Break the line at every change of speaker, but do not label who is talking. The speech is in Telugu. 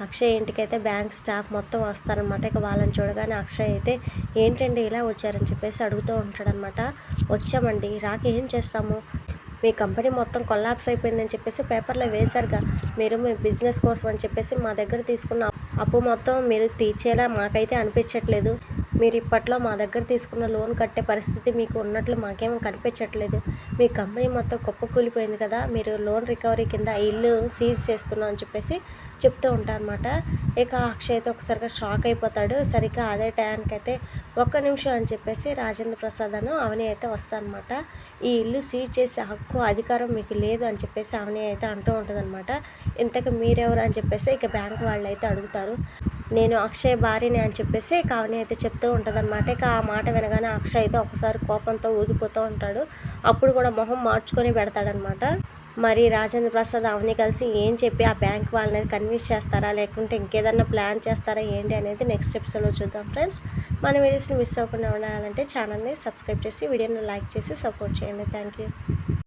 అక్షయ్ ఇంటికైతే బ్యాంక్ స్టాఫ్ మొత్తం వస్తారనమాట ఇక వాళ్ళని చూడగానే అక్షయ్ అయితే ఏంటండి ఇలా వచ్చారని చెప్పేసి అడుగుతూ ఉంటాడనమాట వచ్చామండి. రాక ఏం చేస్తాము? మీ కంపెనీ మొత్తం కొల్లాప్స్ అయిపోయిందని చెప్పేసి పేపర్లో వేశారుగా. మీరు మీ బిజినెస్ కోసం అని చెప్పేసి మా దగ్గర తీసుకున్న అప్పు మొత్తం మీరు తీర్చేలా మాకైతే అనిపించట్లేదు. మీరు ఇప్పట్లో మా దగ్గర తీసుకున్న లోన్ కట్టే పరిస్థితి మీకు ఉన్నట్లు మాకేం కనిపించట్లేదు. మీ కంపెనీ మొత్తం కుప్పకూలిపోయింది కదా మీరు లోన్ రికవరీ కింద ఆ ఇల్లు సీజ్ చేస్తున్నాం అని చెప్పేసి చెప్తూ ఉంటారనమాట ఇక అక్షయ్ అయితే ఒకసారిగా షాక్ అయిపోతాడు. సరిగ్గా అదే టయానికి అయితే ఒక్క నిమిషం అని చెప్పేసి రాజేంద్ర ప్రసాద్ అను అవని అయితే వస్తానమాట ఈ ఇల్లు సీజ్ చేసే హక్కు అధికారం మీకు లేదు అని చెప్పేసి అవని అయితే అంటూ ఉంటుందన్నమాట. ఇంతకు మీరెవరు అని చెప్పేసి ఇక బ్యాంక్ వాళ్ళు అయితే అడుగుతారు. నేను అక్షయ్ భార్యని అని చెప్పేసి కావని అయితే చెప్తూ ఉంటుంది అనమాట ఇక ఆ మాట వినగానే అక్షయ్ అయితే ఒకసారి కోపంతో ఊగిపోతూ ఉంటాడు. అప్పుడు కూడా మొహం మార్చుకొని పెడతాడనమాట మరి రాజేంద్ర ప్రసాద్ అవని కలిసి ఏం చెప్పి ఆ బ్యాంక్ వాళ్ళని కన్విన్స్ చేస్తారా? లేకుంటే ఇంకేదన్నా ప్లాన్ చేస్తారా? ఏంటి అనేది నెక్స్ట్ ఎపిసోడ్లో చూద్దాం ఫ్రెండ్స్. మన వీడియోస్ని మిస్ అవ్వకుండా ఉండాలంటే ఛానల్ని సబ్స్క్రైబ్ చేసి వీడియోని లైక్ చేసి సపోర్ట్ చేయండి. Thank you.